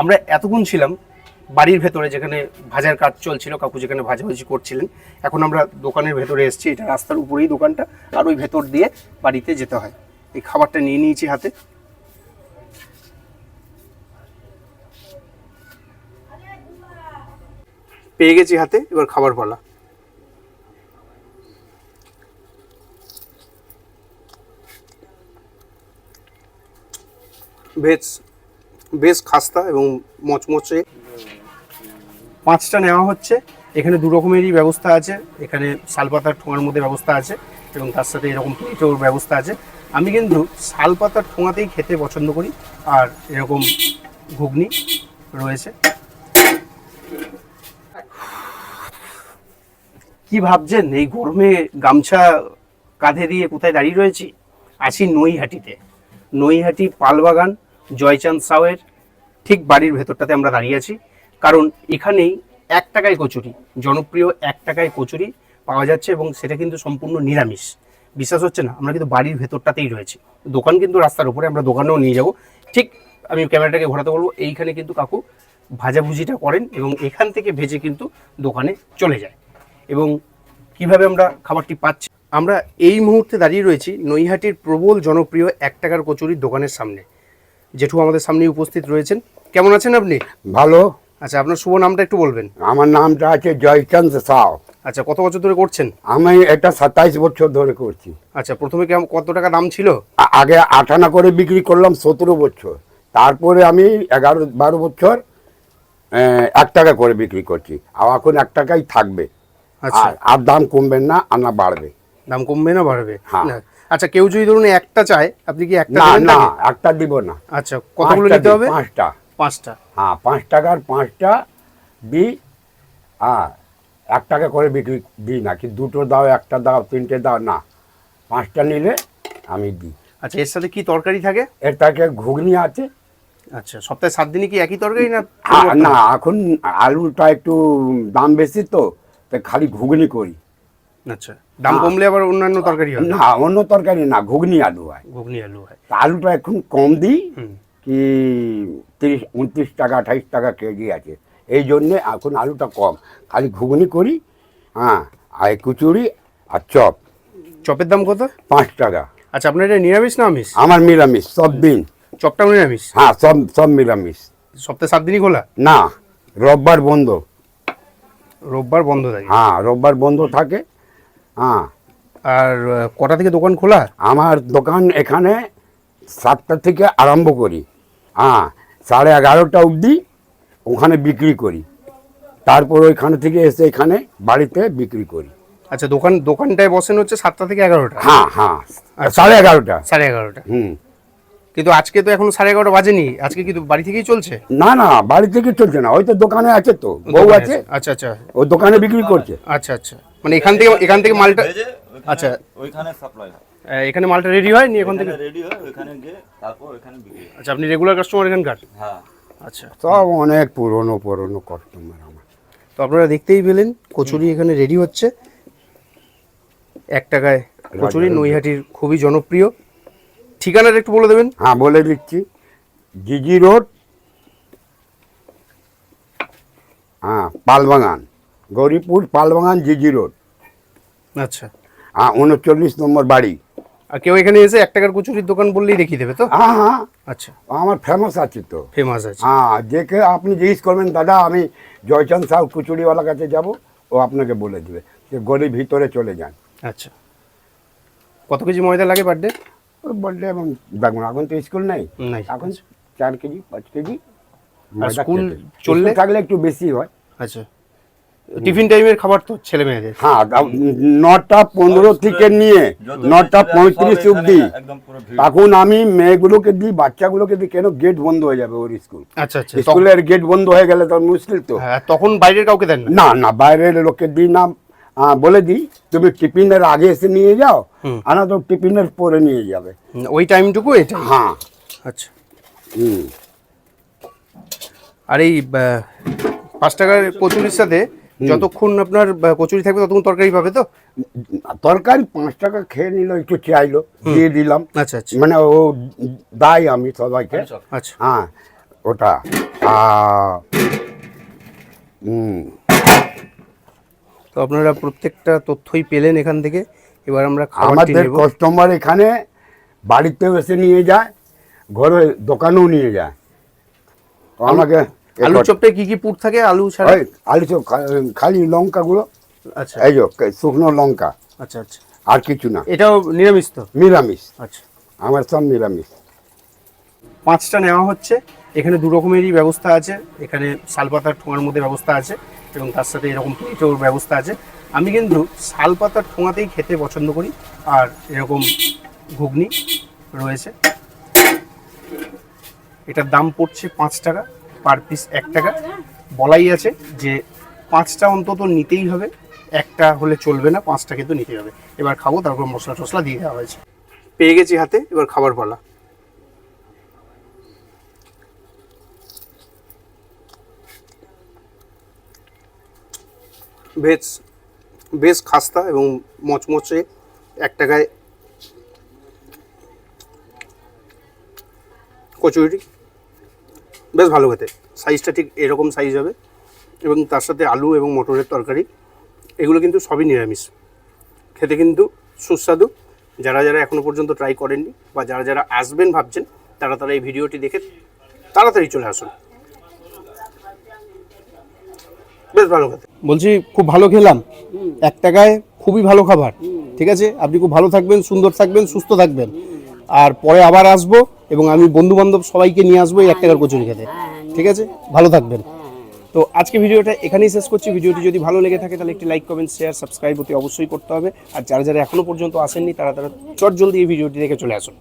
আমরা এতক্ষণ ছিলাম বাড়ির ভেতরে যেখানে ভাজার কাজ চলছিল, কাকু যেখানে ভাজাভাজি করছিলেন, এখন আমরা দোকানের ভেতরে এসেছি, এটা রাস্তার উপরেই দোকানটা, আর ওই ভেতর দিয়ে বাড়িতে যেতে হয়। এই খাবারটা নিয়ে নিয়েছি হাতে। পেয়ে গেছি হাতে, এবার খাবার পালা। বেশ বেশ খাস্তা এবং মচমচে। পাঁচটা নেওয়া হচ্ছে। এখানে দু রকমেরই ব্যবস্থা আছে। এখানে শালপাতার ঠোঙার মধ্যে ব্যবস্থা আছে এবং তার সাথে এরকম প্লেটের ব্যবস্থা আছে। আমি কিন্তু শালপাতার ঠোঙাতেই খেতে পছন্দ করি। আর এরকম ঘুগনি রয়েছে। কি ভাবছেন? এই গরমে গামছা কাঁধে দিয়ে কোথায় দাঁড়িয়ে রয়েছি? আছি নৈহাটিতে। নৈহাটি পালবাগান জয়চাঁদ সাউয়ের ঠিক বাড়ির ভেতরটাতে আমরা দাঁড়িয়ে আছি। কারণ এখানেই এক টাকায় কচুরি, জনপ্রিয় এক টাকায় কচুরি পাওয়া যাচ্ছে এবং সেটা কিন্তু সম্পূর্ণ নিরামিষ। বিশ্বাস হচ্ছে না, আমরা কিন্তু বাড়ির ভেতরটাতেই রয়েছি। দোকান কিন্তু রাস্তার উপরে, আমরা দোকানেও নিয়ে যাব। ঠিক আমি ক্যামেরাটাকে ঘোরাতে বলব, এইখানে কিন্তু কাকু ভাজাভুজিটা করেন এবং এখান থেকে ভেজে কিন্তু দোকানে চলে যায়। এবং কীভাবে আমরা খাবারটি পাচ্ছি? আমরা এই মুহূর্তে দাঁড়িয়ে রয়েছি নৈহাটির প্রবল জনপ্রিয় এক টাকার কচুরির দোকানের সামনে। জেঠু আমাদের সামনে উপস্থিত রয়েছেন। কেমন আছেন আপনি? ভালো। আচ্ছা আপনার শুভ নামটা একটু বলবেন। আমার নামটা আছে জয়চন্দ সাও আচ্ছা কত বছর ধরে করছেন? আমি এটা সাতাইশ বছর ধরে করছি। আচ্ছা প্রথমে কেমন কত টাকা দাম ছিল? আগে আটানা করে বিক্রি করলাম সতেরো বছর। তারপরে আমি এগারো বারো বছর এক টাকা করে বিক্রি করছি। আর এখন এক টাকাই থাকবে। আচ্ছা। আর আর দাম কমবে না আর না বাড়বে। দাম কমবে না বাড়বে। হ্যাঁ। আচ্ছা কেউ যদি ধরুন একটা চায় আপনি কি একটা না না একটা দিব না। আচ্ছা কতগুলো নিতে হবে? পাঁচটা। পাঁচটা। হ্যাঁ পাঁচ টাকার পাঁচটা দিই আর এক টাকা করে বিক্রি দিই না কি দুটো দাও একটা দাও তিনটে দাও না। পাঁচটা নিলে আমি দিই। আচ্ছা এর সাথে কি তরকারি থাকে? এর থাকে ঘুগনি আছে। আচ্ছা সপ্তাহে সাত দিনে কি একই তরকারি না না এখন আলুটা একটু দাম বেশি তো তাই খালি ঘুগনি করি। আচ্ছা। দাম। কমলে আবার অন্যান্য তরকারি হয়? না অন্য তরকারি না ঘুগনি আলু হয়। ঘুগনি আলু হয়। আলুটা এখন কম দিই কি তিরিশ উনত্রিশ টাকা আঠাইশ টাকা কেজি আছে। এই জন্যে এখন আলুটা কম। খালি ঘুগনি করি হ্যাঁ আর কুচুরি আর চপ। চপের দাম কত? পাঁচ টাকা। আচ্ছা আপনার এটা নিরামিষ না আমিষ? আমার নিরামিষ সব দিন। চপটাও নিরামিষ? হ্যাঁ সব সব নিরামিষ। সপ্তাহে সাত দিনই খোলা? না রোববার বন্ধ। রোববার বন্ধ থাকে। হ্যাঁ রোববার বন্ধ থাকে। হ্যাঁ। আর কটা থেকে দোকান খোলা? আমার দোকান এখানে সাতটা থেকে আরম্ভ করি। হ্যাঁ সাড়ে এগারোটা অবধি ওখানে বিক্রি করি। তারপর ওইখানে থেকে এসে এখানে বাড়িতে বিক্রি করি। আচ্ছা দোকান দোকানটায় বসেন হচ্ছে সাতটা থেকে এগারোটা? হ্যাঁ হ্যাঁ সাড়ে এগারোটা। সাড়ে এগারোটা। হুম। কিন্তু আজকে তো এখন সাড়ে এগারোটা বাজেনি। আজকে কিন্তু বাড়ি থেকেই চলছে? না না বাড়ি থেকে চলছে না। ওই তো দোকানে আছে তো বউ আছে। আচ্ছা আচ্ছা। ও দোকানে বিক্রি করছে। আচ্ছা আচ্ছা। মানে এখান থেকে এখান থেকে মালটা আচ্ছা। ওইখানে সাপ্লাই হয়। এখানে মালটা রেডি হয়? নি এখান থেকে রেডি হয় ওইখানে গিয়ে তারপর ওইখানে বিক্রি হয়। আচ্ছা আপনি রেগুলার কাস্টমার এখানকার? হ্যাঁ। আচ্ছা। সব অনেক পুরনো পুরনো কাস্টমার আমার। তো আপনারা দেখতেই পেলেন কচুরি এখানে রেডি হচ্ছে। এক টাকায় কচুরি নৈহাটির খুবই জনপ্রিয়। ঠিকানাটা একটু বলে দেবেন? হ্যাঁ বলে দিচ্ছি। জিজি রোড হ্যাঁ পালবাগান। গৌরীপুর পালবাগান জিজি রোড। আচ্ছা। উনচল্লিশ নম্বর বাড়ি। আর কেউ এখানে এসে এক টাকার কচুরির দোকান বললেই দেখিয়ে দেবে তো? হ্যাঁ হ্যাঁ আচ্ছা। আমার ফেমাস আছে তো। ফেমাস আছে। হ্যাঁ যে কে আপনি জিজ্ঞেস করবেন দাদা আমি জয়চন্দ সাহু কুচুরিওয়ালার কাছে যাব ও আপনাকে বলে দেবে যে গলির ভিতরে চলে যান। আচ্ছা। কত কেজি ময়দা লাগে বার্থডে ডে ওই বললে এবং দেখুন এখন তো স্কুল নেই। নাই এখন চার কেজি পাঁচ কেজি স্কুল চললে? থাকলে একটু বেশি হয়। আচ্ছা। টিফিন টাইমের খাবার তো ছেলে মেয়েদের হ্যাঁ নটা পনেরো থেকে নিয়ে নটা পঁয়ত্রিশ অব্দি তখন আমি মেয়েগুলোকে দিই বাচ্চাগুলোকে দিই কেন গেট বন্ধ হয়ে যাবে ওর স্কুল আচ্ছা আচ্ছা। স্কুলের গেট বন্ধ হয়ে গেলে তখন মুশকিল তো। হ্যাঁ তখন বাইরের কাউকে দেন না? না না বাইরের লোককে দিই না। বলে দিই তুমি টিফিনের আগে এসে নিয়ে যাও। আনা তো টিফিনের পরে নিয়ে যাবে। ওই টাইমটুকু এটাই? হ্যাঁ। আচ্ছা। হুম। আর এই পাঁচ টাকার কচুরির সাথে যতক্ষণ আপনার কচুরি থাকবে ততক্ষণ তরকারি পাবে তো? তরকারি পাঁচ টাকা খেয়ে নিল একটু চাইলো দিয়ে দিলাম। আচ্ছা আচ্ছা। মানে ও দাই আমি সবাইকে। আচ্ছা। হ্যাঁ ওটা। হুম। তো আপনারা প্রত্যেকটা তথ্যই পেলেন এখান থেকে এবার আমরা আমাদের কাস্টমার এখানে বাড়িতেও এসে নিয়ে যায় ঘরে দোকানেও নিয়ে যায়। তো আমাকে আলু চপটায় কি কি পুর থাকে আলু ছাড়া? আলু চপ খালি লঙ্কাগুলো আচ্ছা। এই যে শুকনো লঙ্কা। আচ্ছা আচ্ছা। আর কিছু না। এটাও নিরামিষ তো? নিরামিষ। আচ্ছা। আমার সব নিরামিষ। পাঁচটা নেওয়া হচ্ছে। এখানে দু রকমেরই ব্যবস্থা আছে। এখানে শালপাতার ঠোঙার মধ্যে ব্যবস্থা আছে এবং তার সাথে এরকম প্লেটের ব্যবস্থা আছে। আমি কিন্তু শালপাতার ঠোঙাতেই খেতে পছন্দ করি। আর এরকম ঘুগনি রয়েছে। এটার দাম পড়ছে পাঁচ টাকা। পার পিস এক টাকা। বলাই আছে যে পাঁচটা অন্তত নিতেই হবে, একটা হলে চলবে না, পাঁচটা কিন্তু নিতে হবে। এবার খাব, তারপর মশলা টশলা দিয়ে দেওয়া হয়েছে। পেয়ে গেছি হাতে, এবার খাবার পালা। বেশ বেশ খাস্তা এবং মচমচে এক টাকায় কচুরি বেশ ভালো খেতে। সাইজটা ঠিক এরকম সাইজ হবে এবং তার সাথে আলু এবং মটরের তরকারি এগুলো কিন্তু সবই নিরামিষ। খেতে কিন্তু সুস্বাদু। যারা যারা এখনও পর্যন্ত ট্রাই করেননি বা যারা যারা আসবেন ভাবছেন তারা তারা এই ভিডিওটি দেখে তাড়াতাড়ি চলে আসুন। বেশ ভালো খেতে। বলছি খুব ভালো খেলাম। এক টাকায় খুবই ভালো খাবার। ঠিক আছে? আপনি খুব ভালো থাকবেন সুন্দর থাকবেন সুস্থ থাকবেন। আর পরে আবার আসব। এবং আমি বন্ধু বান্ধব সবাইকে নিয়ে আসব এই এক টাকার কচুরি খেতে। ঠিক আছে? ভালো থাকবেন। তো আজকে ভিডিওটা এখানেই শেষ করছি। ভিডিওটি যদি ভালো লেগে থাকে তাহলে একটি লাইক কমেন্ট শেয়ার সাবস্ক্রাইব অতি অবশ্যই করতে হবে। আর যারা যারা এখনও পর্যন্ত আসেননি তারা তারা চট জলদি এই ভিডিওটি দেখে চলে আসুন।